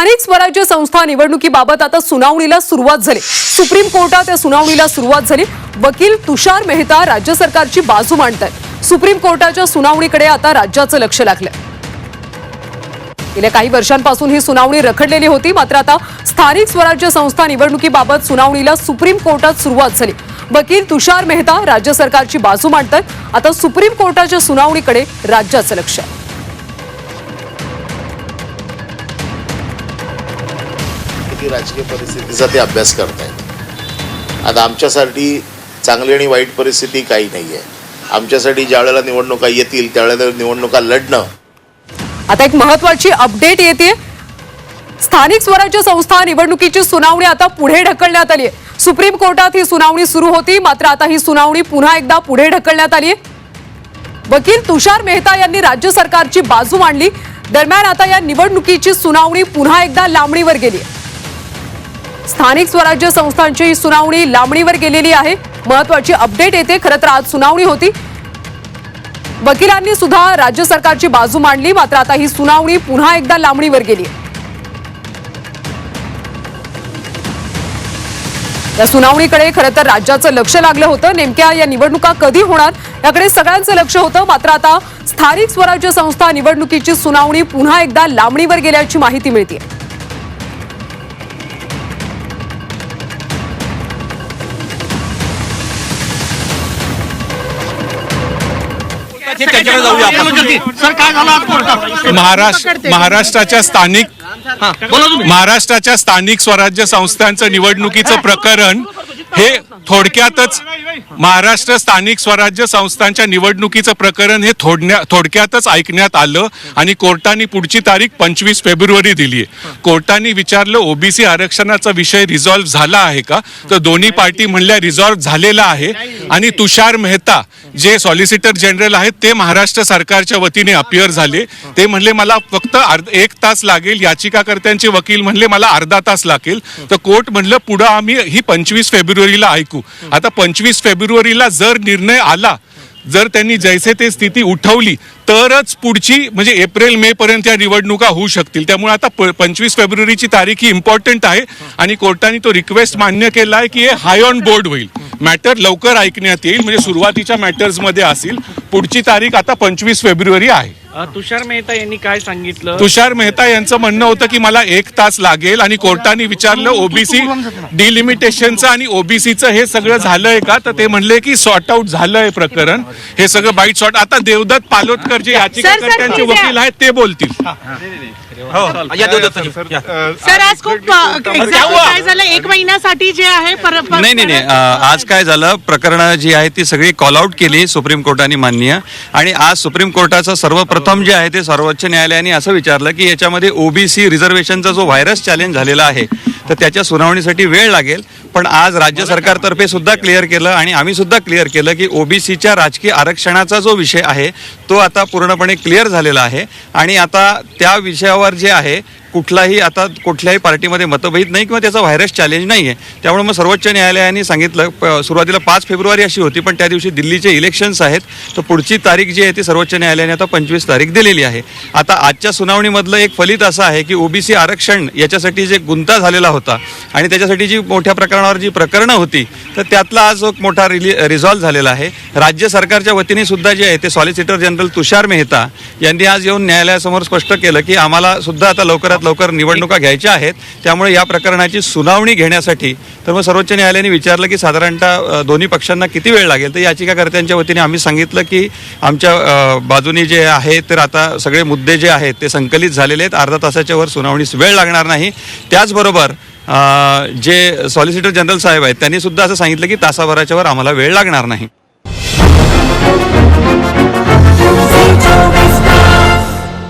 स्थानिक स्वराज्य संस्था निवडणुकीबाबत आता सुनावणीला सुरुवात झाली. सुप्रीम कोर्टात या सुनावणीला सुरुवात झाली. वकील तुषार मेहता राज्य सरकारची बाजू मांडत आहेत सुप्रीम कोर्टाच्या सुनावणीकडे आता राज्याचं लक्ष लागलं. गेल्या काही वर्षांपासून ही सुनावणी रखडलेली होती. मात्र आता स्थानिक स्वराज्य संस्था निवडणुकीबाबत सुनावणीला सुप्रीम कोर्टात सुरुवात झाली. वकील तुषार मेहता राज्य सरकारची बाजू मांडतात आता सुप्रीम कोर्टाच्या सुनावणीकडे राज्याचं लक्ष आहे. की राजकीय परिस्थितीचा ते अभ्यास करतायत. आता आमच्यासाठी चांगली आणि वाईट परिस्थिती काही नाही आहे आमच्यासाठी ज्या वेळेला निवडणुका येतील त्यावेळेला निवडणुका लढणं. आता एक महत्वाची अपडेट येते. स्थानिक स्वराज्य संस्था निवडणुकीची सुनावणी आता पुढे ढकलण्यात आली आहे सुप्रीम कोर्टात ही सुनावणी सुरू होती मात्र आता ही सुनावणी पुन्हा एकदा पुढे ढकलण्यात आली आहे वकील तुषार मेहता यांनी राज्य सरकारची बाजू मांडली. दरम्यान आता या निवडणुकीची सुनावणी पुन्हा एकदा लांबणीवर गेली आहे स्थानिक स्वराज्य संस्थांची सुनावणी लांबणीवर गेलेली आहे. महत्वाची अपडेट येते. खरं तर आज सुनावणी होती. वकिलांनी सुद्धा राज्य सरकारची बाजू मांडली. मात्र आता ही सुनावणी पुन्हा एकदा लांबणीवर गेली या सुनावणीकडे खरं तर राज्याचं लक्ष लागलं होतं. नेमक्या या निवडणुका कधी होणार? याकडे सगळ्यांचं लक्ष होतं. मात्र आता स्थानिक स्वराज्य संस्था निवडणुकीची सुनावणी पुन्हा एकदा लांबणीवर गेल्याची माहिती मिळते त्याच्याकडे जाऊया आपण. सर काय झालं आज कोर्टात? महाराष्ट्र महाराष्ट्राच्या स्थानिक हा, बोला तुम्ही. महाराष्ट्राच्या स्थानिक स्वराज्य संस्थांचं निवडणुकीचं प्रकरण हे थोडक्यातच महाराष्ट्र स्थानिक स्वराज्य संस्थांच्या निवडणुकीचं प्रकरण हे थोडण्या थोडक्यातच ऐकण्यात आलं आणि कोर्टाने पुढची तारीख पंचवीस फेब्रुवारी दिली आहे कोर्टाने विचारलं ओबीसी आरक्षणाचा विषय रिझॉल्व्ह झाला आहे का? तर दोन्ही पार्टी म्हणल्या रिझॉल्व्ह झालेला आहे. आणि तुषार मेहता जे सॉलिसिटर जनरल आहेत ते महाराष्ट्र सरकारच्या वतीने अपियर झाले. ते म्हणले मला फक्त एक तास लागेल याचिकाकर्त्यांचे वकील म्हणले मला अर्धा तास लागेल. तर कोर्ट म्हणलं पुढं आम्ही ही पंचवीस फेब्रुवारीला ऐकू. आता पंचवीस फेब्रुवारीला जर निर्णय आला जर त्यांनी जैसे ते स्थिती उठवली तरच पुढची म्हणजे एप्रिल मे पर्यंत या निवडणुका होऊ शकतील. त्यामुळे आता पंचवीस फेब्रुवारीची तारीख ही इम्पॉर्टंट आहे आणि कोर्टाने तो रिक्वेस्ट मान्य केला आहे की हे हाय ऑन बोर्ड होईल. मॅटर लवकर ऐकण्यात येईल म्हणजे सुरुवातीच्या मॅटर्समध्ये असेल. पुढची तारीख आता पंचवीस फेब्रुवारी आहे. तुषार मेहता यांनी काय सांगितलं? तुषार मेहता यांचं म्हणणं होतं की मला एक तास लागेल आणि कोर्टाने विचारलं ओबीसी डिलिमिटेशनचं आणि ओबीसीचं हे सगळं झालंय का? तर ते म्हणले की सॉर्ट आउट झालंय प्रकरण. हे सगळं बाईट सॉर्ट आता देवदत्त पालोदकर जे याचिकाकर्त्यांचे वकील आहेत ते बोलतील. साहेब, या. सर आज खूप एक्झॅक्टली काय झालं? एक महिन्यासाठी जे आहे पर- पर- नाही नाही. नाही अ, आज काय झालं? प्रकरणं जी आहे ती सगळी कॉल आउट केली सुप्रीम कोर्टाने मान्य आणि आज सुप्रीम कोर्टाचं सर्वप्रथम जे आहे ते सर्वोच्च न्यायालयाने असं विचारलं की याच्यामध्ये ओबीसी रिझर्वेशनचा जो व्हायरस चॅलेंज झालेला आहे तर त्याच्या सुनावणीसाठी वेळ लागेल. पण आज राज्य सरकारतर्फे सुद्धा क्लिअर केलं आणि आम्ही सुद्धा क्लिअर केलं की ओबीसीच्या राजकीय आरक्षणाचा जो विषय आहे तो आता पूर्णपणे क्लिअर झालेला आहे. आणि आता त्या विषयावर जे आहे कुठलाही आता कुठल्याही पार्टीमध्ये मतभेद नाही किंवा त्याचा व्हायरस चॅलेंज नाही आहे त्यामुळे मग सर्वोच्च न्यायालयाने सांगितलं सुरुवातीला पाच फेब्रुवारी अशी होती पण त्या दिवशी दिल्लीचे इलेक्शन्स आहेत. तर पुढची तारीख जी आहे ती सर्वोच्च न्यायालयाने आता पंचवीस तारीख दिलेली आहे. आता आजच्या सुनावणीमधलं एक फलित असं आहे की ओबीसी आरक्षण याच्यासाठी जे गुंता झालेला होता आणि त्याच्यासाठी जी मोठ्या प्रकरणावर जी प्रकरणं होती तर त्यातला आज एक मोठा रिली रिझॉल्व्ह झालेला आहे. राज्य सरकारच्या वतीने सुद्धा जे आहे ते सॉलिसिटर जनरल तुषार मेहता यांनी आज येऊन न्यायालयासमोर स्पष्ट केलं की आम्हाला सुद्धा आता लवकरात लवकर निवडणुका घ्यायच्या आहेत. त्यामुळे या प्रकरणाची सुनावणी घेण्यासाठी तर मग सर्वोच्च न्यायालयाने विचारलं की साधारणतः दोन्ही पक्षांना किती वेळ लागेल? तर याचिकाकर्त्यांच्या वतीने आम्ही सांगितलं की आमच्या बाजूनी जे आहे तर आता सगळे मुद्दे जे आहेत ते संकलित झालेले आहेत. अर्धा तासाच्या वर सुनावणीस वेळ लागणार नाही. त्याचबरोबर जे सॉलिसिटर जनरल साहेब आहेत त्यांनी सुद्धा असं सांगितलं की तासाभराच्या वर आम्हाला वेळ लागणार नाही.